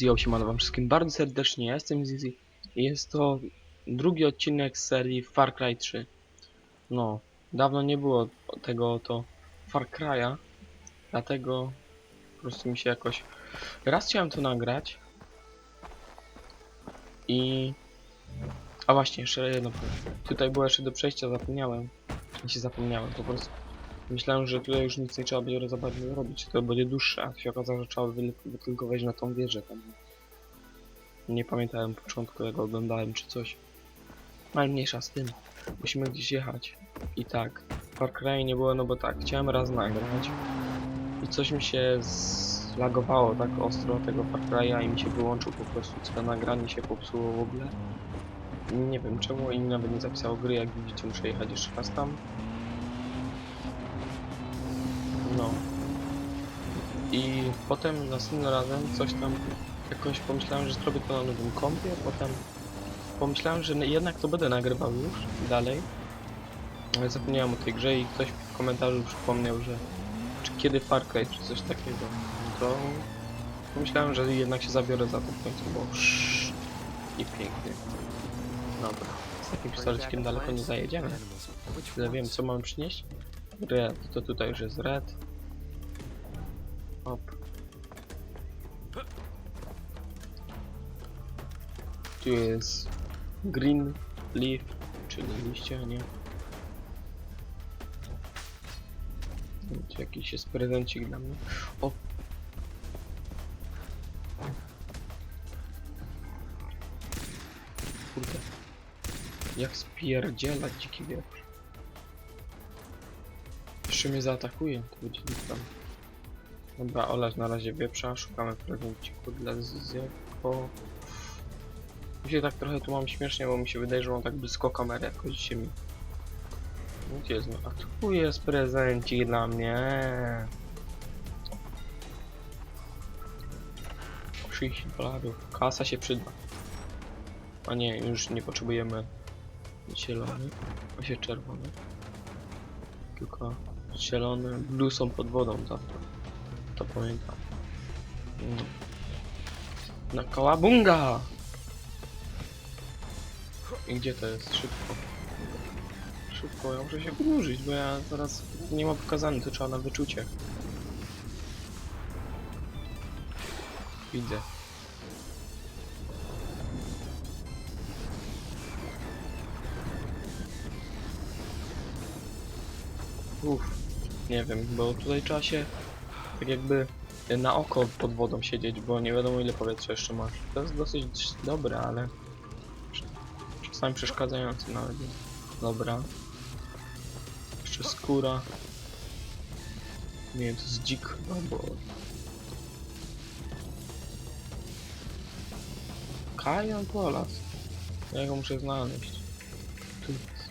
Yo, siemano wam wszystkim bardzo serdecznie, ja jestem Zizi i jest to drugi odcinek z serii Far Cry 3. No, dawno nie było tego oto Far Cry'a, dlatego po prostu mi się jakoś... Raz chciałem to nagrać i... A właśnie, jeszcze jedno, tutaj było jeszcze do przejścia, zapomniałem. Nie się zapomniałem, po prostu Myślałem, że tutaj już nic nie trzeba będzie za bardzo robić, to będzie dłuższe, a się okazało, że trzeba wy- tylko wejść na tą wieżę tam. Nie pamiętałem początku, jak oglądałem czy coś. Ale mniejsza z tym. Musimy gdzieś jechać. I tak, Far Cry nie było, no bo tak, chciałem raz nagrać i coś mi się zlagowało tak ostro tego Far Cry'a i mi się wyłączył po prostu, całe nagranie się popsuło w ogóle. Nie wiem czemu i nawet nie zapisało gry, jak widzicie muszę jechać jeszcze raz tam. I potem następnym razem coś tam jakoś pomyślałem, że zrobię to na nowym kompie, potem pomyślałem, że jednak to będę nagrywał już dalej. Ale zapomniałem o tej grze i ktoś w komentarzu przypomniał, że czy kiedy Far Cry, czy coś takiego. To pomyślałem, że jednak się zabiorę za to w końcu, bo sz- i pięknie. Dobra. Z takim pistoletkiem daleko nie zajedziemy. Tyle wiem, co mam przynieść. Red, to tutaj już jest red. Tu jest green leaf, czyli liście, nie? Tu jakiś jest prezencik dla mnie. O! Kurde. Jak spierdzielać dziki wieprz. Jeszcze mnie zaatakuje, to będzie lipa. Dobra, olać na razie wieprza, szukamy prezenciku dla Zyzeko. Mi się tak trochę tu mam śmiesznie, bo mi się wydaje, że mam tak blisko kamery jakoś ziemi. Gdzie jest? A tu jest prezencik dla mnie. 30 dolarów. Kasa się przyda. A nie, już nie potrzebujemy zielony, a się czerwony. Tylko zielone, blue są pod wodą zawsze. To pamiętam. Mm. Na kałabunga! I gdzie to jest? Szybko. Szybko, ja muszę się wynurzyć, bo ja zaraz nie mam pokazane, to trzeba na wyczucie. Widzę. Uff, nie wiem, bo tutaj trzeba się tak jakby na oko pod wodą siedzieć, bo nie wiadomo ile powietrza jeszcze masz. To jest dosyć dobre, ale czasami przeszkadzające nawet. Dobra. Jeszcze skóra. Nie wiem, to jest dzik, no bo... Kajan Polas. Ja go muszę znaleźć. Tu jest.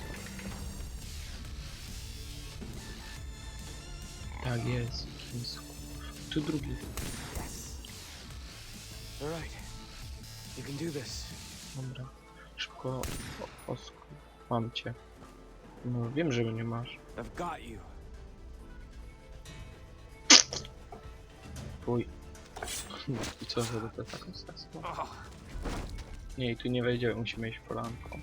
Tak jest. Tu drugi. All right. You can do this. Dobra. Szybko. O, osku. Mam cię. No wiem, że mnie masz. I've got you. Fuj. I co, żeby to taką sesję? Oh, Nie, tu nie wejdziemy, musimy iść polanką.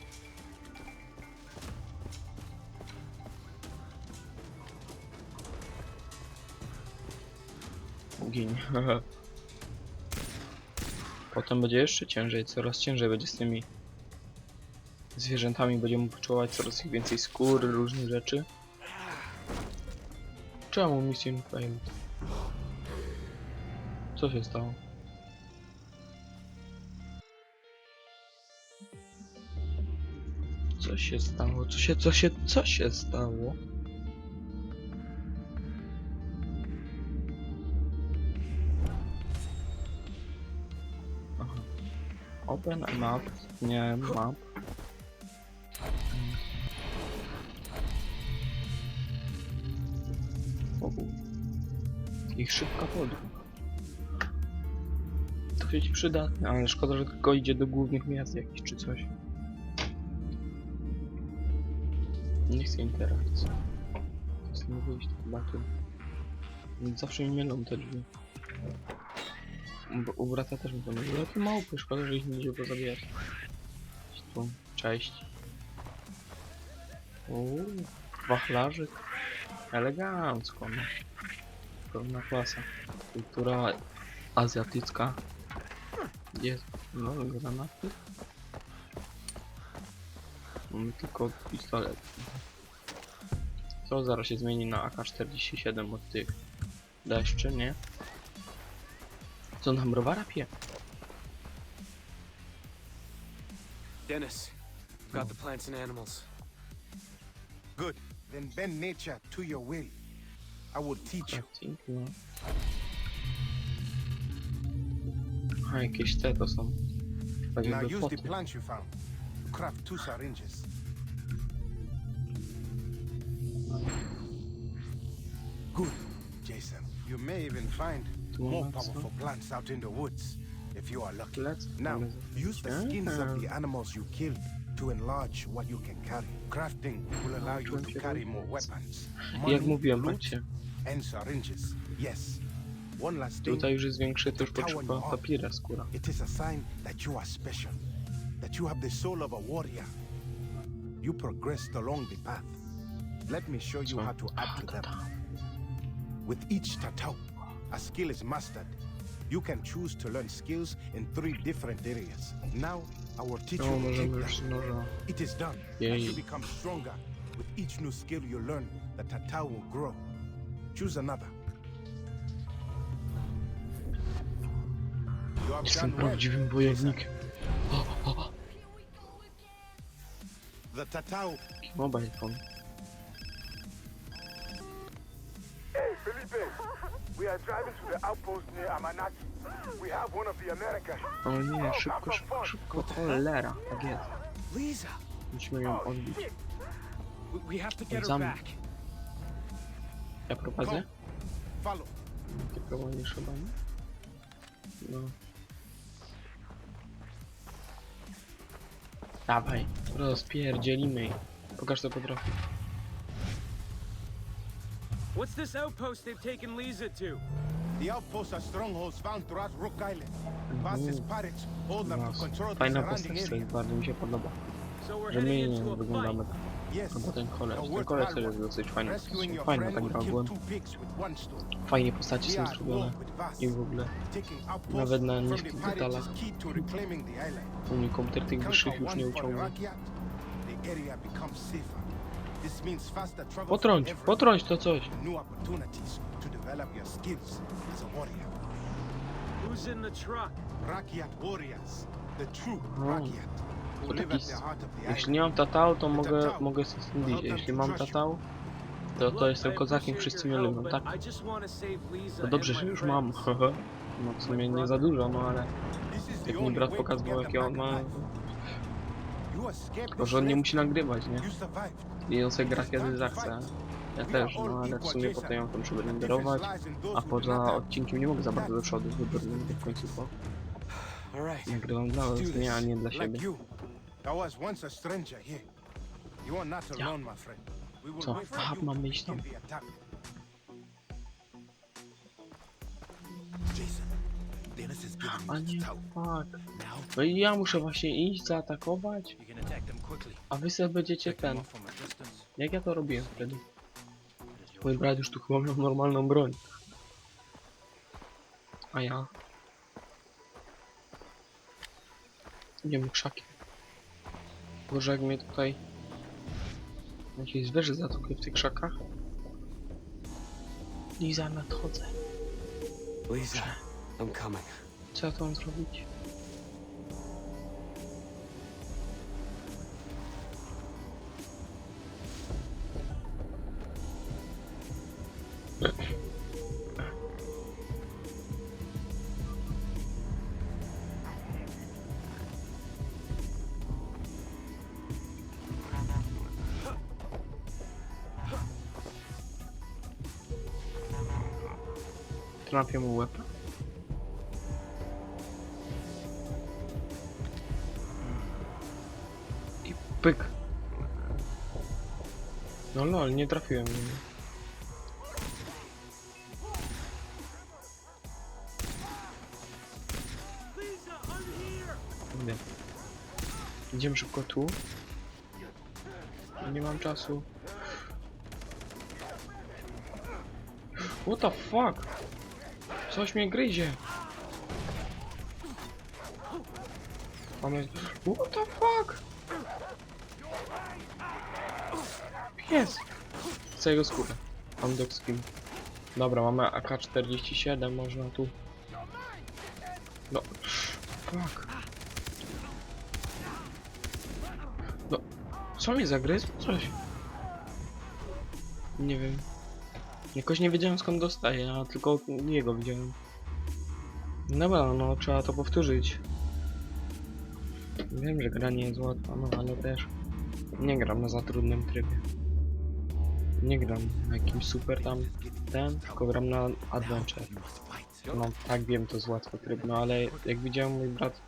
Gin. Potem będzie jeszcze ciężej, coraz ciężej będzie z tymi zwierzętami. Będziemy poczuwać coraz więcej skóry, różnych rzeczy. Czemu mission failed? Co się stało? Co się stało? Co się, co się, co się stało? Aha. Open map. Nie, map. Ich szybka podróż. To się ci przydatne, ale szkoda, że tylko idzie do głównych miast jakichś czy coś. Nie chcę interakcji. Chcę nie wyjść chyba tu. Zawsze mi mylą te drzwi. U- brata też mi to mówi. Jakie małpy, szkoda, że ich nie idzie pozabijać. Tu, cześć. Uuu, wachlarzyk. Elegancko, no. Pełna klasa. Kultura azjatycka. Jest, no, granaty. Mamy tylko pistolet. Co zaraz się zmieni na AK-47 od tych deszczy, nie? Co nam browara pije? Dennis, got the plants and animals. Good. Then bend nature to your will. I will teach you. A jakieś te to są. Tak Now jakby use the poty. plants you found to craft two syringes. Good, Jason. You may even find Tu more mamy co? powerful plants out in the woods if you are lucky. Let's Now, use the skins of the animals you killed to enlarge what you can carry. Crafting will allow you to carry more weapons, money, loot, and syringes. Yes. One last thing. tutaj już jest większy, to już potrzeba papira skóra. It is a sign that you are special, that you have the soul of a warrior. You progressed along the path. Let me show you how to add to them. With each tattoo, a skill is mastered. You can choose to learn skills in three different areas. Now, I will teach No, you możemy już kickdown. noża. It is done. As you become stronger, with each new skill you learn, the tatau will grow. Choose another. You have done well. The tatau Mobile phone. We are driving to the outpost near Amanaki. We have one of the Americans. O nie, szybko, szybko, szybko. Cholera, tak jest. Lisa, Musimy ją odbić. we, have to get her back. Ja prowadzę? follow. Ty prowadzisz chyba, nie? No. Dawaj, rozpierdzielimy. Pokaż co potrafi. What's this outpost they've taken Lisa to? The outposts are strongholds found throughout Rook Island. Vas's pirates hold them to control the fajna surrounding postać, area. to bardzo mi się podoba. So we're Że my heading nie into a wyglądamy fight. Yes. Albo ten koleś. A Ten worthwhile koleś też jest one. dosyć fajny. Rescuing your Fajna friend tak would kill ogółem. two pigs with one stone. Fajnie postaci są zrobione. I w ogóle Nawet na niskich detalach. u mnie komputer tych wyższych już nie uciągnie. Rakyat, the area becomes safer. Potrąć, potrąć to coś. Who's in the truck? Warriors, the true the Jeśli nie mam tatał, to mogę, mogę sobie stąd iść. Jeśli mam tatał, to, to jestem kozakiem, wszyscy mnie lubią, tak? To To dobrze, że już mam. No w sumie nie za dużo, no ale jak mi brat pokazywał jakie on ma, tylko że on nie musi nagrywać, nie? I on sobie gra kiedy zachce. Ja też, no ale w sumie potem ją tam trzeba renderować, a poza odcinkiem nie mogę za bardzo do przodu, będę w końcu po. Nagrywam dla was, nie, a nie dla siebie. Ja. Co? Aha, to iść tam. begin A nie, fuck. No i ja muszę właśnie iść, zaatakować, a wy sobie będziecie ten. Jak ja to robiłem wtedy? Mój brat już tu chyba miał normalną broń. A ja? Idziemy krzakiem. Boże, jak mnie tutaj... Jakieś zwierzę zaatakuje w tych krzakach. Liza, nadchodzę. Lisa, I'm coming. Co ja mam zrobić? Trafię mu łeb. Pyk. No lol, nie trafiłem. Kurde. Idziemy szybko tu. Nie mam czasu. What the fuck? Coś mnie gryzie. Mamy... What the fuck? Pies! Chcę jego skórę. Dog skin. Dobra, mamy AK-47, można tu... No... Fuck. No... Co mi zagryzł? Coś. Nie wiem. Jakoś nie wiedziałem skąd dostaję, a tylko jego widziałem. Dobra, no trzeba to powtórzyć. Wiem, że gra nie jest łatwa, no ale też nie gram na za trudnym trybie. Nie gram na jakimś super tam ten, tylko gram na adventure. No tak wiem, to jest łatwy tryb, no ale jak widziałem mój brat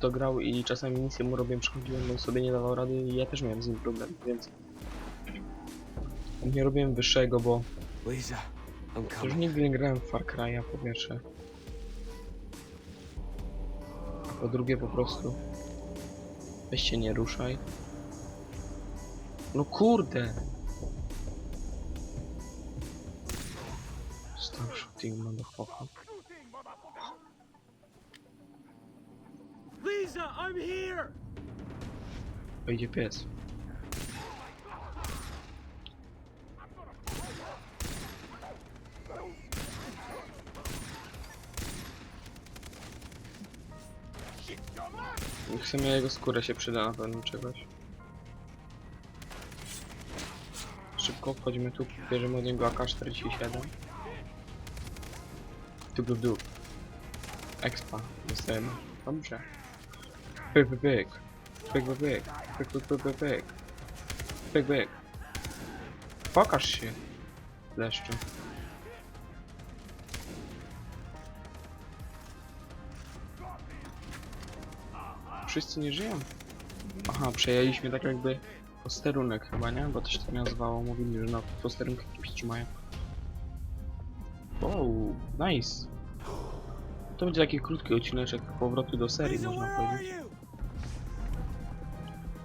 to grał i czasami misję mu robiłem, przychodziłem, on sobie nie dawał rady i ja też miałem z nim problem, więc nie robiłem wyższego, bo już nigdy nie grałem w Far Cry'a po pierwsze. A po drugie po prostu weź się nie ruszaj. No kurde! Shooting motherfucker. Lisa, I'm here! Wejdzie pies. W sumie jego skórę się przyda na pewno czegoś. Szybko wchodzimy tu, bierzemy od niego AK-47. Dub dub dub. Expa, dostajemy. Dobrze. Pyk, pyk, pyk. Pyk, pyk, pyk. Pyk, pyk, pyk, pyk, pyk. Pyk. Pokaż się, leszczu. Wszyscy nie żyją. Aha, przejęliśmy tak jakby posterunek chyba, nie? Bo to się tak nazywało. Mówili, że na posterunkę kimś trzymają. Wow, nice. To będzie taki krótki odcineczek powrotu do serii, można powiedzieć.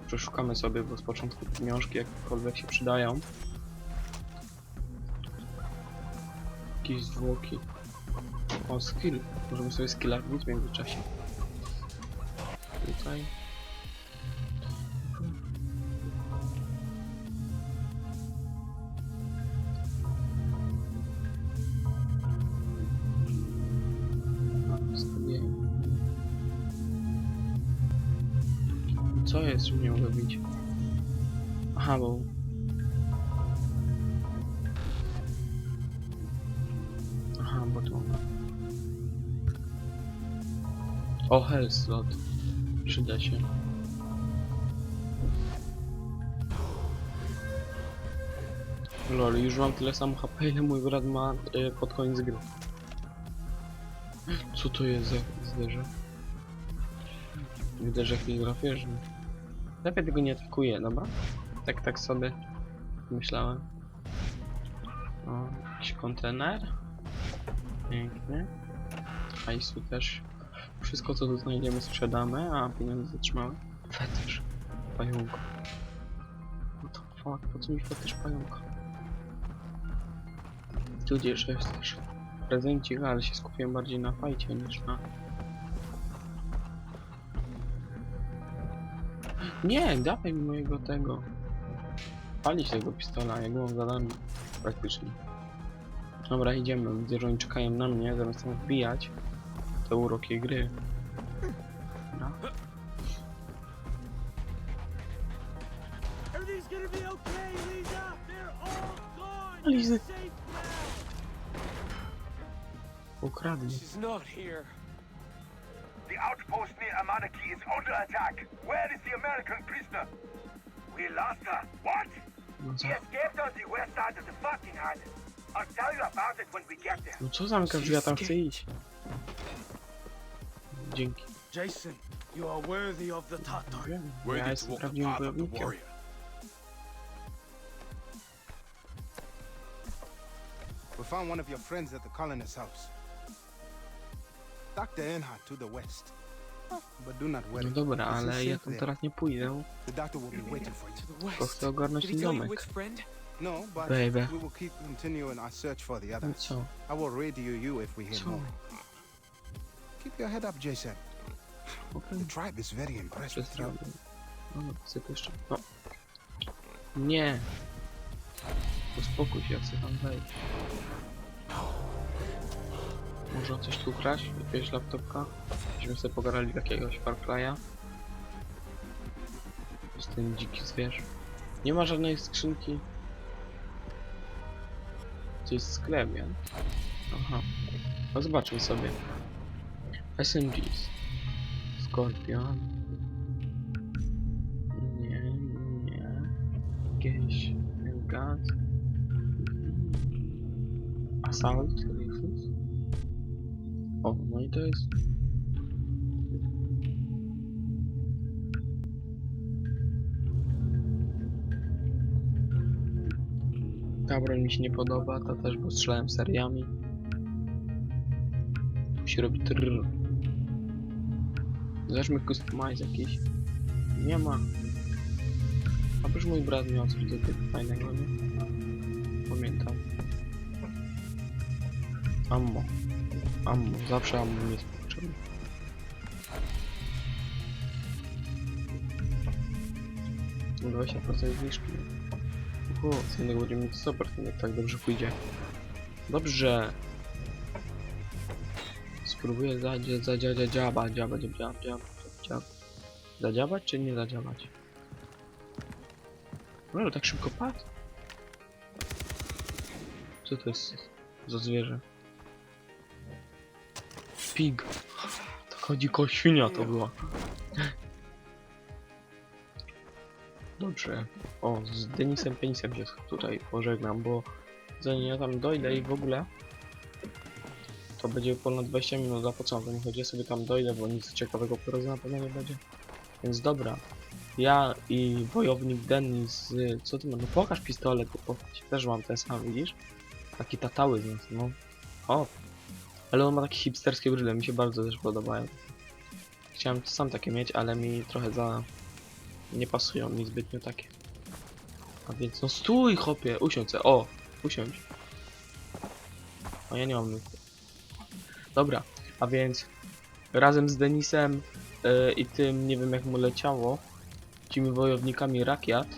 Przeszukamy sobie, bo z początku pieniążki jakkolwiek się przydają. Jakieś zwłoki. O, skill. Możemy sobie skilla w międzyczasie. Tutaj. Co jest, że nie mogę bić? Aha, bo... Aha, bo to... O, health slot. Przyda się. Lol, już mam tyle samo HP, ile mój brat ma y, pod koniec gry. Co to jest za zderzak? Zderzak hidrofieżny. Lepiej tego nie atakuję, dobra? Tak, tak sobie myślałem. O, jakiś kontener. Pięknie. Hajsu też. Wszystko co tu znajdziemy sprzedamy, a pieniądze zatrzymamy. Fetysz. Pająka. What the fuck, po co mi fetysz pająka? Tu gdzieś jest też prezencik, ale się skupiłem bardziej na fajcie niż na... Nie, dawaj mi mojego tego. Palić tego pistola, jak mam zadanie. Praktycznie. Dobra, idziemy. Widzę, że oni czekają na mnie, zamiast tam wbijać te uroki gry. Dobra. Everything's gonna outpost near Amanaki is under attack. Where is the American prisoner? We lost her. What? No co, She escaped on the west side of the fucking island. I'll tell you about it when we get there. no co zamyka drzwi, ja tam chcę iść. Dzięki. Jason, you are worthy of the Tatar. Wiem, Worthy ja to walk the path of the warrior. We found one of your friends at the colonist's house. Dr. Earnhardt to the west. But do not worry. No dobra, ale ja tam teraz nie pójdę, The doctor will be waiting for you. Bo chcę ogarnąć ten domek. No, but Baby. we will keep continuing our search for the No others. co? I will radio you if we hear Co? more. Keep your head up, Jason. Okej, The tribe is very impressed with you. No, no, chcę to jeszcze... No. Nie! Uspokój się, ja chcę tam wejść. Można coś tu kraść? Jakiegoś laptopka? Byśmy sobie pogarali jakiegoś Far Cry'a. Jest ten dziki zwierz. Nie ma żadnej skrzynki. To jest sklep, ja? Aha. No zobaczmy sobie. SMGs. Skorpion. Nie, nie. Jakieś gaz. Assault rifles. O, no i to jest... Ta broń mi się nie podoba, ta też, bo strzelałem seriami. Musi robić trrr. Zobaczmy customize jakiś. Nie ma. A już mój brat miał coś takiego fajnego, nie? Pamiętam. Ammo. Ammo. Zawsze ammo mi jest potrzebne. No 20% zniżki. Z innego będziemy mieć super, jak tak dobrze pójdzie. Dobrze. Spróbuję dziaba, dziaba, dziaba, dziaba, dziaba. Zadziałać czy nie zadziałać? No ale tak szybko padł. Co to jest za zwierzę? Pig. To chodzi koło świnia to była. Dobrze. O, z Denisem Penisem się tutaj pożegnam, bo zanim ja tam dojdę i w ogóle to będzie ponad 20 minut, a po co nie chodzi? Ja sobie tam dojdę, bo nic ciekawego po na pewno nie będzie. Więc dobra. Ja i wojownik Denis, y, co ty ma? No pokaż pistolet, bo też mam ten sam, widzisz? Taki tatały nas, no. O. Ale on ma takie hipsterskie bryle, mi się bardzo też podobają. Chciałem sam takie mieć, ale mi trochę za... Nie pasują mi zbytnio takie. A więc no stój chopie, usiądź o, usiądź. O ja nie mam nóg. Dobra, a więc razem z Denisem e, i tym, nie wiem jak mu leciało, tymi wojownikami rakiet.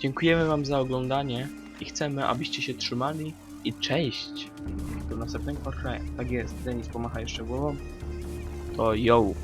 Dziękujemy wam za oglądanie i chcemy, abyście się trzymali i cześć! Do następnego Tak jest, Denis pomacha jeszcze głową. To yo!